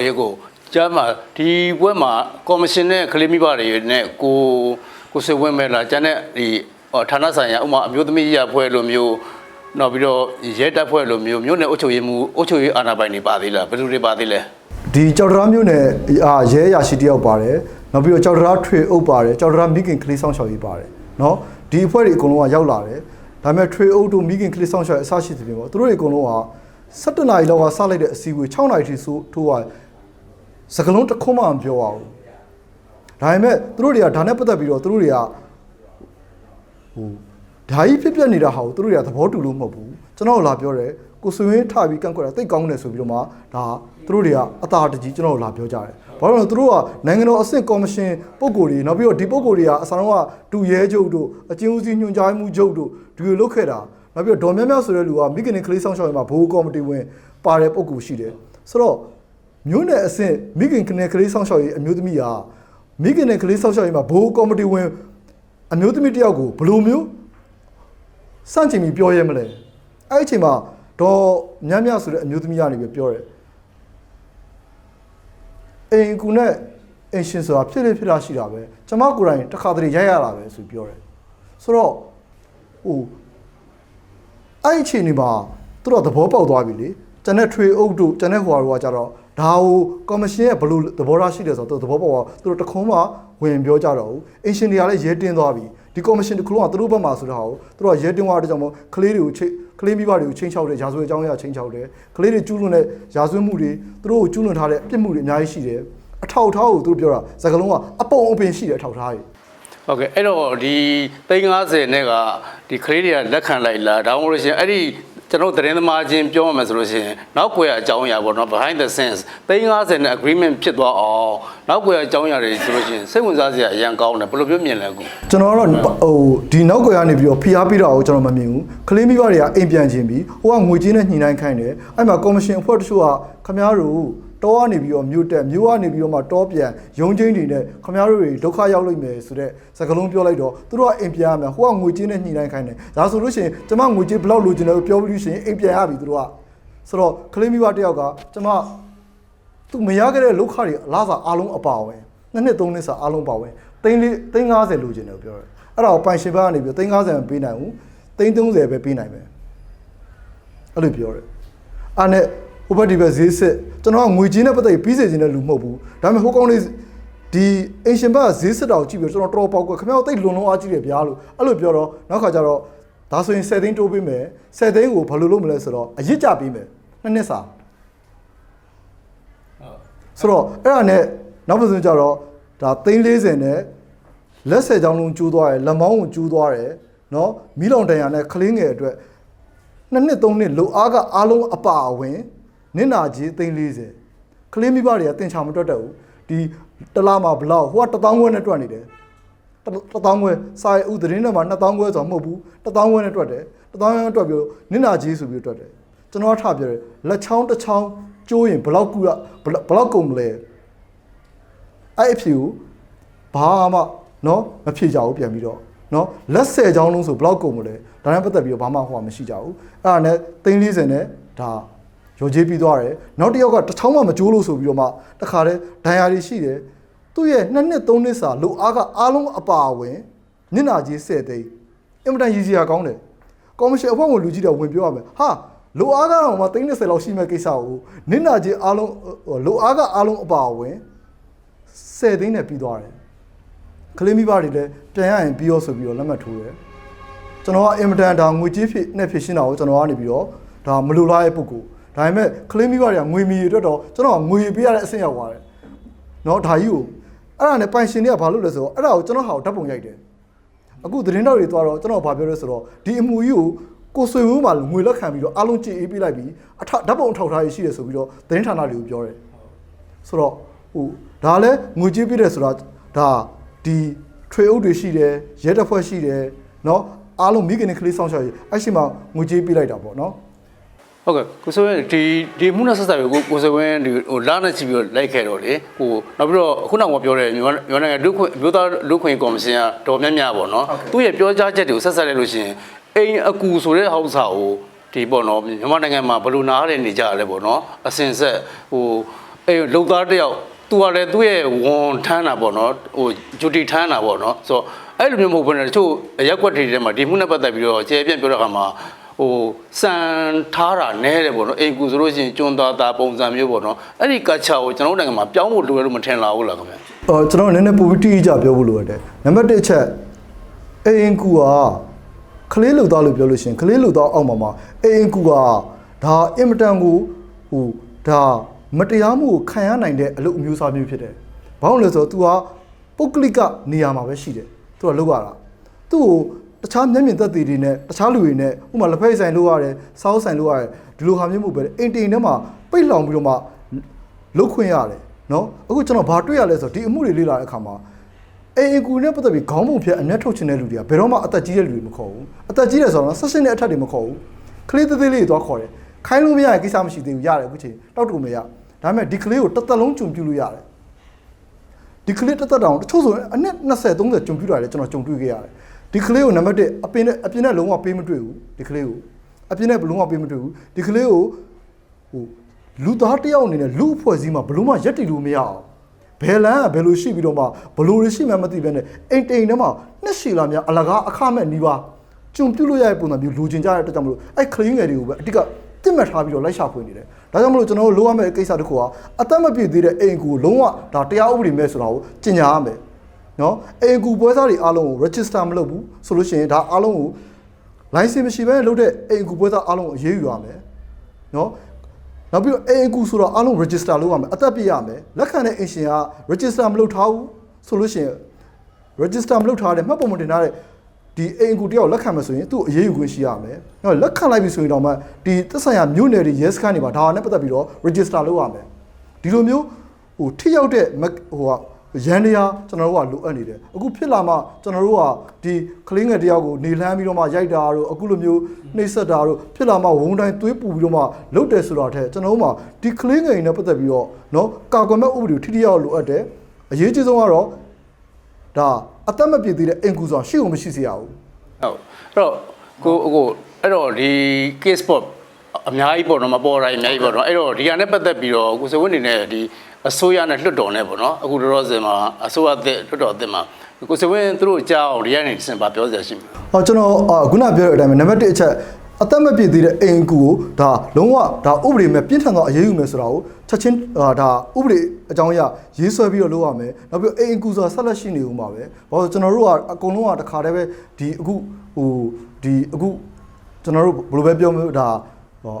လေးကိုကြားမှာဒီဘွဲ့မှာကော်မရှင်နဲ့ကလေးမိဘတွေနဲ့ကိုကိုစိတ်ဝင်မဲ့လားကျန်တဲ့ဒီဌာနဆိုင်ရာဥမာအမျိုးသမီးရဖွဲ့လိုမျိုးနောက်ပြီးတော့ရဲတပ်ဖွဲ့လိုမျိုးမြို့နယ်အုပ်ချုပ်ရေးမှုအုပ်ချုပ်ရေးအာဏာပိုင်တွေပါသေးလားဘယ်သူတွေပါသေးလဲဒီကြောက်တရားမြို့နယ်အာရဲအရာရှိတယောက်ပါတယ်နောက်ပြီးတော့ကြောက်တရားထွေအုပ်ပါတယ်ကြောက်တရားမိခင်ကလေးဆောင်ရှောက်ရေးပါတယ်နော်ဒီအဖွဲ့တွေအကုန်လုံးကရောက်လာတယ်ဒါပေမဲ့ထွေအုပ်တို့မိခင်ကလေးဆောင်ရှောက်ရေးအစရှိသဖြင့်ပေါ့သူတို့တွေအကုန်လုံးက17နာရီလောက်ကစလိုက်တဲ့အစည်းအဝေး6နာရီထိဆိုးထိုးရ စကလုံးတစ်ခုမှမပြောရဘူးဒါပေမဲ့သူတို့တွေကဒါနဲ့ပတ်သက်ပြီးတော့သူတို့တွေကဟိုဓာကြီးဖြစ်ပြနေတာဟာကိုသူတို့တွေကသဘောတူလို့မဟုတ်ဘူးကျွန်တော်တို့လာပြောတယ်ကိုဆွေရင်းထပြီးကန့်ကွက်တာတိတ်ကောင်းတယ်ဆိုပြီးတော့မှဒါသူတို့တွေကအသာတကြီးကျွန်တော်တို့လာပြောကြတယ်ဘာလို့လဲသူတို့ကနိုင်ငံတော်အဆင့်ကော်မရှင်ပုံကိုယ်တွေနောက်ပြီးတော့ဒီပုံကိုယ်တွေကအစားတော့ကဒူရဲချုပ်တို့အကျဉ်းဦးစီးညွှန်ကြားမှုချုပ်တို့ဒီလိုလုပ်ခဲ့တာနောက်ပြီးတော့ဒေါ်မြတ်မြတ်ဆိုတဲ့လူကမိခင်နဲ့ကလေးဆောင်ရှောက်ရင်မှာဘိုးကော်မတီဝင်ပါတဲ့ပုံကိုယ်ရှိတယ်ဆိုတော့ မျိုးနယ်အဆင့်မိခင်နဲ့ကလေးဆောင်ရှောက်ရေးအမျိုးသမီးကမိခင်နဲ့ကလေးဆောင်ရှောက်ရေးမှာဘိုးကော်မတီဝင်အမျိုးသမီးတယောက်ကိုဘယ်လိုမျိုးစန့်ချင်ပြီးပြောရဲမလဲအဲ့ဒီအချိန်မှာဒေါ်မြတ်မြတ်ဆိုတဲ့အမျိုးသမီးကနေပြီးပြောတယ်အိမ်ကူနဲ့အင်ရှင်ဆိုတာဖြစ်လေဖြစ်လာရှိတာပဲကျမကိုယ်တိုင်တစ်ခါတည်းရိုက်ရတာပဲဆိုပြောတယ်ဆိုတော့ဟိုအဲ့ဒီအချိန်ဒီမှာသူတို့ကသဘောပေါက်သွားပြီလေကျန်တဲ့ထွေအုပ်တို့ကျန်တဲ့ဟိုဟာတို့ကကြတော့ ဒါဟိုကော်မရှင်ရဲ့ဘယ်လို့သဘောထားရှိတယ်ဆိုတော့သူတို့သဘောပေါက်သွားသူတို့တခုံးမှဝင်ပြောကြတော့ဘူးအင်ရှင်တွေကလည်းရဲတင်းသွားပြီဒီကော်မရှင်တစ်ခုလုံးကသူတို့ဘက်မှာဆိုတော့ဟိုသူတို့ကရဲတင်းသွားတဲ့ကြောင့်မို့ကလေးတွေကိုချိတ်ကလေးမိဘတွေကိုချင်းချောက်တယ်ရာဇဝတ်အကြောင်းအရာချင်းချောက်တယ်ကလေးတွေကျူးလွန်တဲ့ရာဇဝတ်မှုတွေသူတို့ကိုကျူးလွန်ထားတဲ့အပြစ်မှုတွေအများကြီးရှိတယ်အထောက်အထားကိုသူတို့ပြောတာစကလုံးကအပုံအပင်ရှိတယ်အထောက်အထားတွေဟုတ်ကဲ့အဲ့တော့ဒီ350နဲ့ကဒီကလေးတွေကလက်ခံလိုက်လားဒါမှမဟုတ်လို့ရှိရင်အဲ့ဒီ ကျွန်တော်တို့သတင်းသမားချင်းပြောရမယ်ဆိုလို့ရှိရင်နောက်ွယ်အကြောင်းအရာပေါ့နော် behind the scenes 350နဲ့ agreement ဖြစ်သွားအောင်နောက်ွယ်အကြောင်းအရာတွေဆိုလို့ရှိရင်စိတ်ဝင်စားစရာအရင်ကောင်းတယ်ဘယ်လိုပြောမြင်လဲအခုကျွန်တော်တော့ဟိုဒီနောက်ကွယ်ကနေပြီးတော့ဖိအားပေးတာကိုကျွန်တော်မမြင်ဘူးကလေးမိဘတွေကအိမ်ပြန်ခြင်းပြီးဟိုကငွေကြေးနဲ့ညှိနှိုင်းခိုင်းတယ်အဲ့မှာကော်မရှင်အဖွဲ့တချို့ကခမားတို့ တောကနေပြီးတော့မြို့တက်မြို့ကနေပြီးတော့မှတောပြန်ရုံးချင်းတွေနဲ့ခမားတို့တွေဒုက္ခရောက်လိမ့်မယ်ဆိုတော့စကလုံးပြောလိုက်တော့သူတို့ကအိမ်ပြန်ရမယ်ဟိုကငွေကြေးနဲ့ညှိနှိုင်းခိုင်းတယ်ဒါဆိုလို့ရှိရင်ကျွန်မငွေကြေးဘယ်လောက်လိုချင်တယ်လို့ပြောပြီးလို့ရှိရင်အိမ်ပြန်ရပြီသူတို့ကဆိုတော့ကလေးမိဘတယောက်ကကျွန်မသူမရခဲ့တဲ့လောက်ခတွေအလားစာအားလုံးအပါဝင်နှစ်နှစ်သုံးနှစ်စာအားလုံးပါဝင်သိန်းလေးသိန်း90လိုချင်တယ်ပြောတယ်အဲ့ဒါကိုပိုင်ရှင်ဘက်ကနေပြီးသိန်း90မပေးနိုင်ဘူးသိန်း30ပဲပေးနိုင်မယ်အဲ့လိုပြောတယ်အဲ့နဲ့ ဟိုဘက်ဒီဘက်ဈေးစစ်ကျွန်တော်ကငွေချင်းနဲ့ပတ်သက်ပြီးစေခြင်းတဲ့လူမဟုတ်ဘူးဒါပေမဲ့ဟိုကောင်းလေးဒီအင်ရှင်ဘက်ကဈေးစစ်တာကိုကြည့်ပြီးကျွန်တော်တော်ပေါက်ကွက်ခမောက်တိတ်လွန်လုံးအားကြည့်တယ်ဗျာလို့အဲ့လိုပြောတော့နောက်ခါကျတော့ဒါဆိုရင်7သိန်းတိုးပေးမယ်7သိန်းကိုဘယ်လိုလုပ်မလဲဆိုတော့အရစ်ကြပေးမယ်နှစ်နှစ်စာဆိုတော့အဲ့ဒါနဲ့နောက်ပတ်စံကျတော့ဒါသိန်း40နဲ့လက်ဆယ်ချောင်းလုံးကျိုးသွားတယ်လက်မောင်းကိုကျိုးသွားတယ်နော်မီးလောင်တန်ရာနဲ့ခလင်းငယ်အတွက်နှစ်နှစ်သုံးနှစ်လိုအားကအားလုံးအပါအဝင် နင့်နာကြီး340ကလေးမိဘတွေကတင်ချာမတွက်တတ်ဘူးဒီတလားမှာဘလောက်ဟိုက1000ခွဲနဲ့တွက်နေတယ်1000ခွဲစာရဥသတင်းထဲမှာ2000ခွဲဆိုတာမဟုတ်ဘူး1000ခွဲနဲ့တွက်တယ်1000ခွဲတွက်ပြီးနင့်နာကြီးဆိုပြီးတွက်တယ်ကျွန်တော်ထပြတယ်လက်ချောင်းတစ်ချောင်းကျိုးရင်ဘလောက်ကူရဘလောက်ကုန်မလဲအဲ့အဖြစ်ကိုဘာမှနော်မဖြေကြဘူးပြန်ပြီးတော့နော်လက်ဆယ်ချောင်းလုံးဆိုဘလောက်ကုန်မလဲဒါနဲ့ပတ်သက်ပြီးတော့ဘာမှဟိုကမရှိကြဘူးအဲ့ဒါနဲ့340နဲ့ဒါ ရော်ကြေးပြီးသွားတယ်နောက်တစ်ယောက်ကတစ်ချောင်းမှမကြိုးလို့ဆိုပြီးတော့မှတခါတည်းဒဏ်ရာတွေရှိတယ်သူ့ရဲ့နှစ်နှစ်သုံးနှစ်စာလိုအားကအားလုံးအပါအဝင်ညနာကြီး10သိန်းအင်မတန်ရည်စရာကောင်းတယ်ကော်မရှင်အဖွဲ့ဝင်လူကြီးတွေဝင်ပြောရမယ်ဟာလိုအားကတော့မှ30လောက်ရှိမဲ့ကိစ္စကိုနင့်နာကြီးအားလုံးဟိုလိုအားကအားလုံးအပါအဝင်10သိန်းနဲ့ပြီးသွားတယ်ကလေးမိဘတွေလည်းပြန်ရရင်ပြီးရောဆိုပြီးတော့လက်မှတ်ထိုးတယ်ကျွန်တော်ကအင်မတန်ဒါငွေကြေးဖြစ်နဲ့ဖြစ်ရှင်းတာကိုကျွန်တော်ကနေပြီးတော့ဒါမလိုလားတဲ့ပုံကို ဒါပေမဲ့ကလေးမိဘတွေကငွေမီတွေအတွက်တော့ကျွန်တော်ကငွေပေးရတဲ့အဆင့်ရောက်သွားတယ်เนาะဒါကြီးကိုအဲ့ဒါနဲ့ပိုင်ရှင်တွေကဘာလုပ်လဲဆိုတော့အဲ့ဒါကိုကျွန်တော်ဟာကိုဓာတ်ပုံရိုက်တယ်အခုသတင်းတောက်တွေသွားတော့ကျွန်တော်ဘာပြောလဲဆိုတော့ဒီအမှုကြီးကိုကိုဆွေဝင်းမှာငွေလက်ခံပြီးတော့အားလုံးကြည့်အေးပေးလိုက်ပြီးအထဓာတ်ပုံအထောက်ထားရရှိတယ်ဆိုပြီးတော့သတင်းဌာနတွေကိုပြောတယ် ဆိုတော့ဟိုဒါလည်းငွေကြေးပြည့်တယ်ဆိုတာဒါဒီထွေအုပ်တွေရှိတယ်ရဲတပ်ဖွဲ့ရှိတယ်เนาะအားလုံးမိခင်နဲ့ကလေးဆောင်ရှောက်ရေးအဲ့ရှိမှငွေကြေးပြလိုက်တာပေါ့เนาะ ဟုတ်ကဲ့ကိုစိုးရင်ဒီဒီမှုနဲ့ဆက်ဆက်ပြီးကိုကိုစိုးရင်ဒီဟိုလာနဲ့ချီပြီးတော့လိုက်ခဲ့တော့လေဟိုနောက်ပြီးတော့ခုနကပြောတဲ့မြန်မာမြန်မာနိုင်ငံလူခွင့်မျိုးသားလူခွင့်ကော်မရှင်ကတော်များများပေါ့နော်သူ့ရဲ့ပြောကြားချက်တွေကိုဆက်ဆက်လိုက်လို့ရှိရင်အိမ်အကူဆိုတဲ့ဟောက်စာကိုဒီပေါ့နော်မြန်မာနိုင်ငံမှာဘယ်လိုနားရနေကြရလဲပေါ့နော်အစင်ဆက်ဟိုအဲလုံသားတစ်ယောက်သူကလည်းသူ့ရဲ့ဝန်ထမ်းတာပေါ့နော်ဟိုဂျူတီထမ်းတာပေါ့နော်ဆိုတော့အဲ့လိုမျိုးမဟုတ်ဘဲနဲ့တချို့အရက်ကွက်တွေထဲမှာဒီမှုနဲ့ပတ်သက်ပြီးတော့ကျေပြန့်ပြောတဲ့အခါမှာ ဟိုစံထားတာနဲတယ်ပေါ့နော်အိမ်ကူဆိုလို့ရှိရင်ကျွန်းသားသားပုံစံမျိုးပေါ့နော်အဲ့ဒီကချာကိုကျွန်တော်တို့နိုင်ငံမှာပြောင်းဖို့လိုတယ်လို့မထင်လာဘူးလားခင်ဗျာအော်ကျွန်တော်နည်းနည်းပိုပြီးတိကျပြောဖို့လိုရတယ်နံပါတ်1အချက်အိမ်ကူကကလေးလူသားလို့ပြောလို့ရှိရင်ကလေးလူသားအောက်မှာမှာအိမ်ကူကဒါအင်မတန်ကိုဟိုဒါမတရားမှုကိုခံရနိုင်တဲ့အလုပ်အမျိုးအစားမျိုးဖြစ်တယ်ဘာလို့လဲဆိုတော့ तू ကပုတ်ကလစ်ကနေရာမှာပဲရှိတယ်သူကလောက်ရတာသူ့ကို တခြားမျက်မြင်သက်သေတွေနဲ့တခြားလူတွေနဲ့ဥပမာလက်ဖက်ဆိုင်လို့ရတယ်စောင်းဆိုင်လို့ရတယ်ဒီလိုဟာမျိုးမျိုးပဲအိမ်တိမ်ထဲမှာပိတ်လောင်ပြီးတော့မှလုတ်ခွင့်ရတယ်နော်အခုကျွန်တော်ဘာတွေ့ရလဲဆိုတော့ဒီအမှုတွေလေ့လာတဲ့အခါမှာအိမ်အကူနဲ့ပတ်သက်ပြီးခေါင်းပုံဖြတ်အမျက်ထုတ်ချင်တဲ့လူတွေကဘယ်တော့မှအသက်ကြီးတဲ့လူတွေမခေါ်ဘူးအသက်ကြီးတယ်ဆိုတော့ဆက်ရှင်တဲ့အထက်တွေမခေါ်ဘူးကလေးသေးသေးလေးတွေသွားခေါ်တယ်ခိုင်းလို့မရရင်ကိစ္စမရှိသေးဘူးရတယ်အခုချိန်တောက်တူမရဒါပေမဲ့ဒီကလေးကိုတစ်သက်လုံးကြုံပြလို့ရတယ်ဒီကလေးတစ်သက်တောင်တချို့ဆိုရင်အနည်း20 30ကြုံပြတာလေကျွန်တော်ကြုံတွေ့ခဲ့ရတယ် ဒီကလေးကိုနံပါတ်1အပင်နဲ့အပြင်နဲ့လုံးဝပေးမတွေ့ဘူးဒီကလေးကိုအပြင်နဲ့ဘလုံးဝပေးမတွေ့ဘူးဒီကလေးကိုဟိုလူသားတစ်ယောက်အနေနဲ့လူအဖွဲ့အစည်းမှာဘလုံးဝရက်တည်လို့မရအောင်ဘယ်လန်းကဘယ်လိုရှိပြီးတော့မှဘလိုတွေရှိမှမသိဘဲနဲ့အိမ်တိမ်ထဲမှာနှစ်ရှည်လာများအလကားအခမဲ့နီးပါကြုံပြလို့ရတဲ့ပုံစံမျိုးလူကျင်ကြတဲ့အတွက်ကြောင့်မလို့အဲ့ကလေးငယ်တွေကိုပဲအတိကတစ်မှတ်ထားပြီးတော့လိုက်ရှာဖွေနေတယ်ဒါကြောင့်မလို့ကျွန်တော်တို့လိုရမယ့်ကိစ္စတစ်ခုကအသက်မပြည့်သေးတဲ့အိမ်ကူကိုလုံးဝဒါတရားဥပဒေမဲ့ဆိုတာကိုကျင့်ကြရမယ် နော်အိမ်ကူပွဲစားတွေအားလုံးကို register မလုပ်ဘူးဆိုလို့ရှိရင်ဒါအားလုံးကို license မရှိဘဲလုပ်တဲ့အိမ်ကူပွဲစားအားလုံးကိုအရေးယူရမယ်နော်နောက်ပြီးတော့အိမ်ကူဆိုတော့အားလုံး register လုပ်ရမယ်အသက်ပြည့်ရမယ်လက်ခံတဲ့အင်ရှင်က register မလုပ်ထားဘူးဆိုလို့ရှိရင် register မလုပ်ထားတဲ့မှတ်ပုံမတင်ထားတဲ့ဒီအိမ်ကူတယောက်လက်ခံမယ်ဆိုရင်သူ့အရေးယူခွင့်ရှိရမယ်။နောက်လက်ခံလိုက်ပြီဆိုရင်တော့မှဒီသက်ဆိုင်ရာမြို့နယ်တွေ yes ခန်းတွေပါဒါနဲ့ပတ်သက်ပြီးတော့ register လုပ်ရမယ်။ဒီလိုမျိုးဟိုထိရောက်တဲ့မက်ဟိုက ရန်တရားကျွန်တော်တို့ကလိုအပ်နေတယ်။အခုဖြစ်လာမှကျွန်တော်တို့ကဒီကလေးငယ်တယောက်ကိုနေလှမ်းပြီးတော့မှရိုက်တာတို့အခုလိုမျိုးနှိပ်စက်တာတို့ဖြစ်လာမှဝုန်းတိုင်းသွေးပူပြီးတော့မှလုပ်တယ်ဆိုတာထက်ကျွန်တော်တို့မှာဒီကလေးငယ်တွေနဲ့ပတ်သက်ပြီးတော့เนาะကာကွယ်မဲ့ဥပဒေကိုထိထိရောက်လိုအပ်တယ်။အရေးကြီးဆုံးကတော့ ဒါအသက်မပြည့်သေးတဲ့အိမ်ကူဆိုတာရှိကိုမရှိစေရဘူး ဟုတ်အဲ့တော့ကိုကိုအဲ့တော့ဒီ case spot အများကြီးပေါ့နော်မပေါ်တိုင်းအများကြီးပေါ့နော်အဲ့တော့ဒီဟာနဲ့ပတ်သက်ပြီးတော့ကိုစဝင်းနေနဲ့ဒီအစိုးရနဲ့လွှတ်တော်နဲ့ပေါ့နော်အခုလောလောဆယ်မှာအစိုးရအသစ်လွှတ်တော်အသစ်မှာကိုစဝင်းသူတို့ကြားအောင်ဒီကနေစင်ပါပြောစရာရှိမှာ။ဟောကျွန်တော်အာခုနပြောတဲ့အတိုင်းပဲနံပါတ်1အချက်အသက်မပြည့်သေးတဲ့အိမ်ကူကိုဒါလုံးဝဒါဥပဒေမဲ့ပြင်းထန်သောအရေးယူမယ်ဆိုတာကိုချက်ချင်းအာဒါဥပဒေအကြောင်းအရရေးဆွဲပြီးတော့လုပ်ရမယ်။နောက်ပြီးအိမ်ကူဆိုတာဆက်လက်ရှိနေဦးမှာပဲ။ဘာလို့ကျွန်တော်တို့ကအကုန်လုံးကတခါတည်းပဲဒီအခုဟိုဒီအခုကျွန်တော်တို့ဘယ်လိုပဲပြောမလို့ဒါ ဟော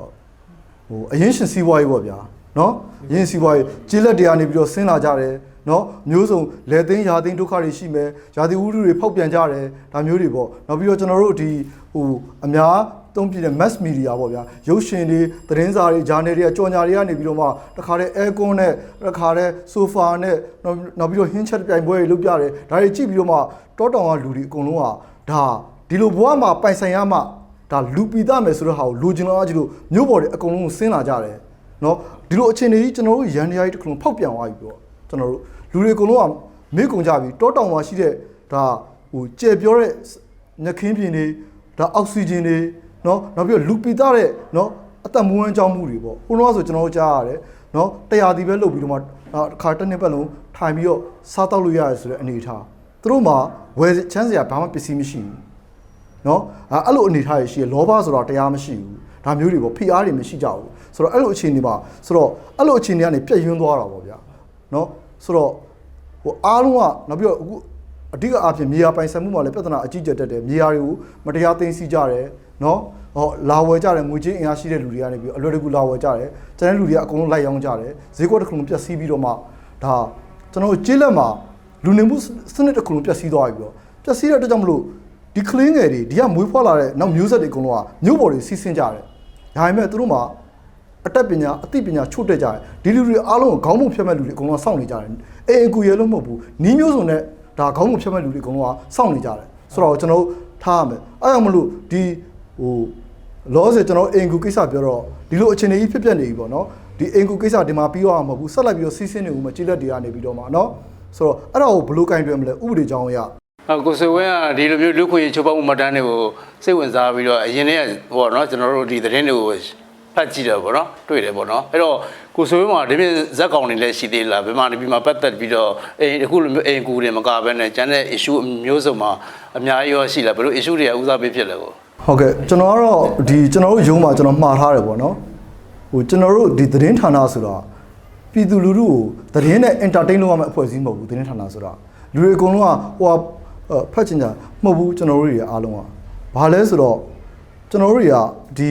ဟိုအရင်ရှင်စီးပွားရေးပေါ့ဗျာနော်အရင်စီးပွားရေးကျေးလက်တရားနေပြီးတော့ဆင်းလာကြတယ်နော်မျိုးစုံလယ်သိန်းရာသိန်းဒုက္ခတွေရှိမယ်ရာသီဥတုတွေဖောက်ပြန်ကြတယ်ဒါမျိုးတွေပေါ့နောက်ပြီးတော့ကျွန်တော်တို့ဒီဟိုအများသုံးပြတဲ့ mass media ပေါ့ဗျာရုပ်ရှင်တွေသတင်းစာတွေဂျာနယ်တွေကကြော်ညာတွေကနေပြီးတော့မှတခါတည်း aircon နဲ့တခါတည်း sofa နဲ့နောက်နောက်ပြီးတော့ဟင်းချက်ပြိုင်ပွဲတွေလုပ်ကြတယ်ဒါတွေကြည့်ပြီးတော့မှတောတောင်ကလူတွေအကုန်လုံးကဒါဒီလိုဘဝမှာပိုင်ဆိုင်ရမှ ဒါလူပီသားမယ်ဆိုတော့ဟာကိုလူကျင်တော့အကြည့်လို့မြို့ပေါ်တွေအကုန်လုံးဆင်းလာကြတယ်เนาะဒီလိုအခြေအနေကြီးကျွန်တော်တို့ရန်တရားကြီးတစ်ခုလုံးဖောက်ပြန်သွားပြီပြောကျွန်တော်တို့လူတွေအကုန်လုံးကမေ့ကုန်ကြပြီတောတောင်မှာရှိတဲ့ဒါဟိုကြဲပြောတဲ့ညခင်းပြင်တွေဒါအောက်ဆီဂျင်တွေเนาะနောက်ပြီးတော့လူပီသားတဲ့เนาะအသက်မွေးကြောင်းမှုတွေပေါ့ဟိုတော့ဆိုကျွန်တော်တို့ကြားရတယ်เนาะတရားဒီပဲလုပ်ပြီးတော့မှအခါတစ်နှစ်ပတ်လုံးထိုင်ပြီးတော့စားတောက်လို့ရတယ်ဆိုတဲ့အနေအထားသူတို့မှာဝယ်ချမ်းစရာဘာမှပစ္စည်းမရှိဘူး နော်အဲအဲ့လိုအနေထားရရှိရလောဘဆိုတာတရားမရှိဘူးဒါမျိုးတွေပေါ့ဖိအားတွေမရှိကြဘူးဆိုတော့အဲ့လိုအခြေအနေမှာဆိုတော့အဲ့လိုအခြေအနေကနေပြည့်ယွန်းသွားတာပေါ့ဗျာနော်ဆိုတော့ဟိုအားလုံးကနောက်ပြီးတော့အခုအဓိကအားဖြင့်မြေယာပိုင်ဆိုင်မှုမှာလည်းပြဿနာအကြီးကျယ်တက်တယ်မြေယာတွေကိုမတရားသိမ်းဆည်းကြတယ်နော်ဟောလာဝယ်ကြတယ်ငွေချင်းအင်အားရှိတဲ့လူတွေကနေပြီးအလွယ်တကူလာဝယ်ကြတယ်ကျန်တဲ့လူတွေကအကုန်လုံးလိုက်ရောင်းကြတယ်ဈေးကွက်တစ်ခုလုံးပျက်စီးပြီးတော့မှဒါကျွန်တော်တို့ကျေးလက်မှာလူနေမှုစနစ်တစ်ခုလုံးပျက်စီးသွားပြီပြီးတော့ပျက်စီးတဲ့အတွက်ကြောင့်မလို့ ဒီကလင်းငယ်တွေဒီကမွေးဖွားလာတဲ့နောက်မျိုးဆက်တွေအကုန်လုံးကမြို့ပေါ်တွေစီးဆင်းကြတယ်။ဒါပေမဲ့သူတို့မှာအတက်ပညာအသိပညာချို့တက်ကြတယ်။ဒီလူတွေအားလုံးကိုခေါင်းပုံဖြတ်မဲ့လူတွေအကုန်လုံးကစောင့်နေကြတယ်။အေးအကူရဲလို့မဟုတ်ဘူး။နီးမျိုးစုံနဲ့ဒါခေါင်းပုံဖြတ်မဲ့လူတွေအကုန်လုံးကစောင့်နေကြတယ်။ဆိုတော့ကျွန်တော်တို့ထားရမယ်။အဲဒါကြောင့်မလို့ဒီဟိုလောဆယ်ကျွန်တော်အင်ကူကိစ္စပြောတော့ဒီလိုအခြေအနေကြီးဖြစ်ပျက်နေပြီပေါ့နော်။ဒီအင်ကူကိစ္စဒီမှာပြီးတော့မှာမဟုတ်ဘူး။ဆက်လိုက်ပြီးတော့စီးဆင်းနေဦးမယ်ကြီးလက်တွေကနေပြီးတော့မှာနော်။ဆိုတော့အဲ့ဒါကိုဘယ်လိုကင်တွယ်မလဲဥပဒေကြောင်းအရဟုတ် ကိုစဝင်းကဒီလိုမျိုးလူခွေချိုးပေါက်မှုမှတ်တမ်းတွေကိုစိတ်ဝင်စားပြီးတော့အရင်တည်းကဟိုနော်ကျွန်တော်တို့ဒီသတင်းတွေကိုဟဖတ်ကြည့်တယ်ပေါ့နော်တွေ့တယ်ပေါ့နော်အဲ့တော့ကိုဆိုရင်မှာဒီပြင်ဇက်ကောင်တွေလည်းရှိသေးလားဘယ်မှာနေပြီးမှပတ်သက်ပြီးတော့အိမ်အခုလိုမျိုးအိမ်ကူတွေမကဘဲနဲ့ကျန်တဲ့ issue မျိုးစုံမှာအများကြီးရောရှိလားဘယ်လို issue တွေကဦးစားပေးဖြစ်လဲကိုဟုတ်ကဲ့ကျွန်တော်ကတော့ဒီကျွန်တော်တို့ရုံးမှာကျွန်တော်မှားထားတယ်ပေါ့နော်ဟိုကျွန်တော်တို့ဒီသတင်းဌာနဆိုတာပြည်သူလူထုကိုသတင်းနဲ့ entertain လုပ်ရမယ့်အဖွဲ့အစည်းမဟုတ်ဘူးသတင်းဌာနဆိုတာလူတွေအကုန်လုံးကဟိုဟာအဲ့ ဖတ်ချင်ကြမဟုတ်ဘူးကျွန်တော်တို့တွေအားလုံးကဘာလဲဆိုတော့ကျွန်တော်တို့တွေကဒီ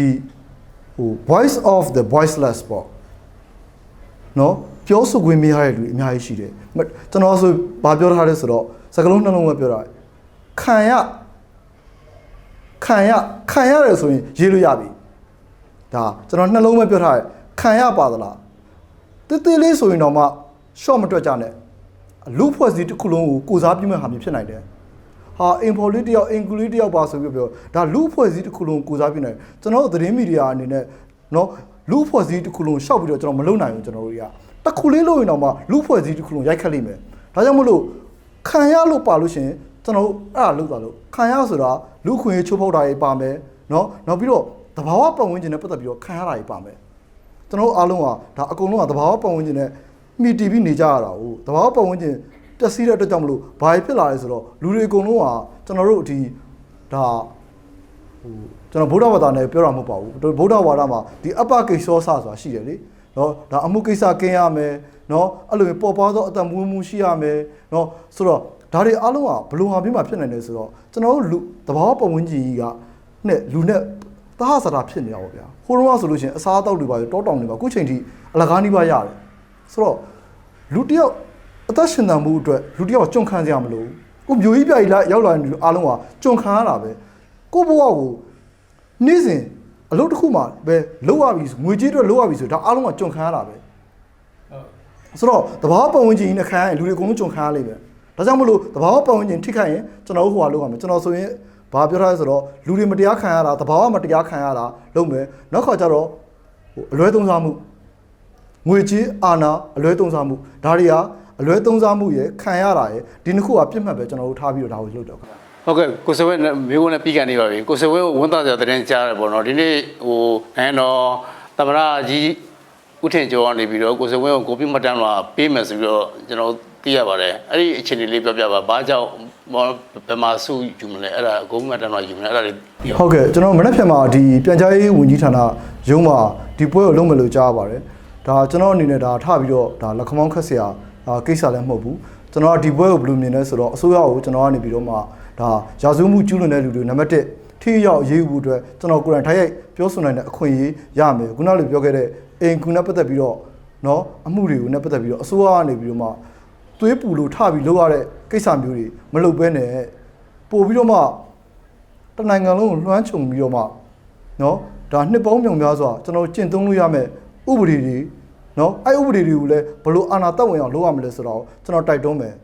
ဟို voice of the voiceless ပေါ့နော်ပြောဆိုခွင့်မရတဲ့လူတွေအများကြီးရှိတယ်မကျွန်တော်ဆိုဘာပြောထားလဲဆိုတော့စကလုံးနှလုံးပဲပြောတာခံရခံရခံရတယ်ဆိုရင်ရေးလို့ရပြီဒါကျွန်တော်နှလုံးပဲပြောထားတယ်ခံရပါသလားတေးသေးလေးဆိုရင်တော့မှ short မတွက်ကြနဲ့လူဖွဲ့စည်းတစ်ခုလုံးကိုကိုစားပြုမဲ့ဟာမျိုးဖြစ်နိုင်တယ် ဟာအင်ဖော်လေးတယောက်အင်ကူလေးတယောက်ပါဆိုပြီးပြောဒါလူဖွဲ့စည်းတစ်ခုလုံးကိုစားပြုနိုင်တယ်ကျွန်တော်တို့သတင်းမီဒီယာအနေနဲ့နော်လူဖွဲ့စည်းတစ်ခုလုံးရှောက်ပြီးတော့ကျွန်တော်မလုပ်နိုင်ဘူးကျွန်တော်တို့တွေကတစ်ခုလေးလို့ရင်တော့မှလူဖွဲ့စည်းတစ်ခုလုံးရိုက်ခတ်လိမ့်မယ်ဒါကြောင့်မလို့ခံရလို့ပါလို့ရှရင်ကျွန်တော်တို့အဲ့ဒါလုပ်တာလို့ခံရဆိုတာလူခွင့်ရေးချိုးဖောက်တာတွေပါမယ်နော်နောက်ပြီးတော့တဘာဝပတ်ဝန်းကျင်နဲ့ပတ်သက်ပြီးတော့ခံရတာတွေပါမယ်ကျွန်တော်တို့အားလုံးကဒါအကုန်လုံးကသဘာဝပတ်ဝန်းကျင်နဲ့မိတီပြီးနေကြရတာဟုတ်သဘာဝပတ်ဝန်းကျင် ပျက်စီးတဲ့အတွက်ကြောင့်မလို့ဘာဖြစ်လာလဲဆိုတော့လူတွေအကုန်လုံးကကျွန်တော်တို့ဒီဒါဟိုကျွန်တော်ဗုဒ္ဓဘာသာနဲ့ပြောတာမဟုတ်ပါဘူးဗုဒ္ဓဘာသာမှာဒီအပ္ပကိစ္စောဆဆိုတာရှိတယ်လေနော်ဒါအမှုကိစ္စကင်းရမယ်နော်အဲ့လိုမျိုးပေါ်ပါသောအတ္တမွေးမှုရှိရမယ်နော်ဆိုတော့ဒါတွေအားလုံးကဘယ်လိုဟာမျိုးမှာဖြစ်နိုင်လဲဆိုတော့ကျွန်တော်တို့လူသဘာဝပတ်ဝန်းကျင်ကြီးကနဲ့လူနဲ့သဟဆတာဖြစ်နေတာပေါ့ဗျာဟိုတုန်းကဆိုလို့ရှိရင်အစားအသောက်တွေပါတောတောင်တွေပါအခုချိန်ထိအလကားနီးပါးရတယ်ဆိုတော့လူတစ်ယောက် အသက်ရှင်သန်မှုအတွက်လူတစ်ယောက်ကြုံခံစရာမလိုဘူးကိုမျိုးကြီးပြကြီးလာရောက်လာတဲ့လူအားလုံးကကြုံခံရတာပဲကိုဘဝကိုနေ့စဉ်အလုပ်တစ်ခုမှပဲလောက်ရပြီငွေကြေးအတွက်လောက်ရပြီဆိုဒါအားလုံးကကြုံခံရတာပဲဆိုတော့တဘာဝပတ်ဝန်းကျင်ကြီးနဲ့ခံရရင်လူတွေအကုန်လုံးကြုံခံရလိမ့်မယ်ဒါကြောင့်မလို့တဘာဝပတ်ဝန်းကျင်ထိခိုက်ရင်ကျွန်တော်တို့ဟိုဟာလုပ်ရမယ်ကျွန်တော်ဆိုရင်ဘာပြောထားလဲဆိုတော့လူတွေမတရားခံရတာတဘာဝမတရားခံရတာလုပ်မယ်နောက်ခါကျတော့ဟိုအလွဲသုံးစားမှုငွေကြေးအာဏာအလွဲသုံးစားမှုဒါတွေက အလွဲသုံးစားမှုရဲ့ခံရတာရဲ့ဒီနှစ်ခုကပြစ်မှတ်ပဲကျွန်တော်တို့ထားပြီးတော့ဒါကိုလုပ်တော့ဟုတ်ကဲ့ကိုစဝဲမျိုးကနေပြီးကန်နေပါပြီကိုစဝဲကိုဝန်သားကြတဲ့ကြားရပေါ့နော်ဒီနေ့ဟိုနိုင်ငံတော်သမရကြီးဥထင်ကျော်ကနေပြီးတော့ကိုစဝဲကိုကိုပြမတန်းလာပေးမယ်ဆိုပြီးတော့ကျွန်တော်သိရပါတယ်အဲ့ဒီအခြေအနေလေးပြောပြပါဘာကြောင့်ဘယ်မှာစုယူမလဲအဲ့ဒါကိုပြမတန်းလာယူမလဲအဲ့ဒါလေးပြောဟုတ်ကဲ့ကျွန်တော်မနေ့ဖြန်မှာဒီပြန်ကြားရေးဝန်ကြီးဌာနရုံးမှာဒီပွဲကိုလုပ်မယ်လို့ကြားရပါတယ်ဒါကျွန်တော်အနေနဲ့ဒါထပြီးတော့ဒါလက်ခမောင်းခက်စရာဒါ ကိစ္စလည်းမဟုတ်ဘူးကျွန်တော်ဒီပွဲကိုဘယ်လိုမြင်လဲဆိုတော့အစိုးရကိုကျွန်တော်ကနေပြီးတော့မှဒါရာဇဝမှုကျူးလွန်တဲ့လူတွေနံပါတ်1ထိရောက်ရေးဖို့အတွက်ကျွန်တော်ကိုယ်တိုင်ထိုက်ရိုက်ပြောဆိုနိုင်တဲ့အခွင့်အရေးရမယ်ခုနလိုပြောခဲ့တဲ့အိမ်ကူနဲ့ပတ်သက်ပြီးတော့နော်အမှုတွေကိုနဲ့ပတ်သက်ပြီးတော့အစိုးရကနေပြီးတော့မှသွေးပူလို့ထပြီးလုပ်ရတဲ့ကိစ္စမျိုးတွေမလုပ်ဘဲနဲ့ပို့ပြီးတော့မှတနိုင်ငံလုံးကိုလွှမ်းခြုံပြီးတော့မှနော်ဒါနှစ်ပေါင်းမြောင်များစွာကျွန်တော်ကျင့်သုံးလို့ရမယ်ဥပဒေတွေ နော်အဲ့ဥပဒေတွေကိုလည်းဘလို့အာဏာတက်ဝင်အောင်လုပ်ရမလဲဆိုတော့ကျွန်တော်တိုက်တွန်းမယ်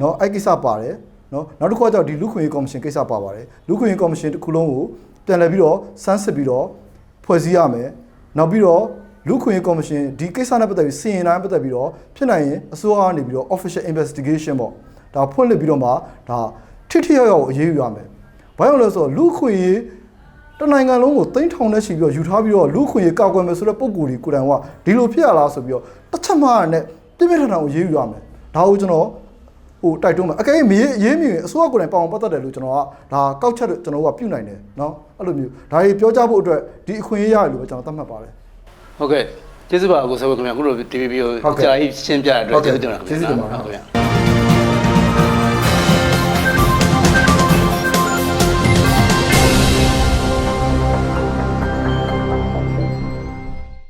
နော်အဲ့ကိစ္စပါတယ်နော်နောက်တစ်ခါကျတော့ဒီလူခွင့်ရေးကော်မရှင်ကိစ္စပါပါတယ်လူခွင့်ရေးကော်မရှင်တစ်ခုလုံးကိုပြန်လည်ပြီးတော့စမ်းစစ်ပြီးတော့ဖွဲ့စည်းရမယ်နောက်ပြီးတော့လူခွင့်ရေးကော်မရှင်ဒီကိစ္စနဲ့ပတ်သက်ပြီးစီရင်တိုင်းပတ်သက်ပြီးတော့ဖြစ်နိုင်ရင်အစိုးရကနေပြီးတော့ official investigation ပေါ့ဒါဖွင့်လှစ်ပြီးတော့မှဒါထိထိရောက်ရောက်အရေးယူရမယ်ဘာကြောင့်လဲဆိုတော့လူခွင့်ရေး တနိုင်ငံလုံးကိုတိမ့်ထောင်နဲ့ရှိပြီးတော့ယူထားပြီးတော့လူခွေရေးကောက်ကွယ်မယ်ဆိုတဲ့ပုံကိုယ်ကြီးကိုယ်တိုင်ကဒီလိုဖြစ်ရလားဆိုပြီးတော့တစ်ချက်မှနဲ့ပြပြထန်ထန်ကိုရေးယူရမယ်ဒါကိုကျွန်တော်ဟိုတိုက်တွန်းမယ်အကယ်၍မရေးရေးမြင်အစိုးရကိုယ်တိုင်ပေါအောင်ပတ်သက်တယ်လို့ကျွန်တော်ကဒါကောက်ချက်ကျွန်တော်ကပြုတ်နိုင်တယ်เนาะအဲ့လိုမျိုးဒါကြီးပြောကြဖို့အတွက်ဒီအခွင့်အရေးရတယ်လို့ပဲကျွန်တော်သတ်မှတ်ပါတယ် ဟုတ်ကဲ့ကျေးဇူးပါကိုစဝဲခင်ဗျာအခုလို TVB ကို ဟုတ်ကဲ့ ကြာကြီးရှင်းပြတဲ့အတွက် ဟုတ်ကဲ့ ကျေးဇူးတင်ပါတယ် ကျေးဇူးတင်ပါတယ် ဟုတ်ကဲ့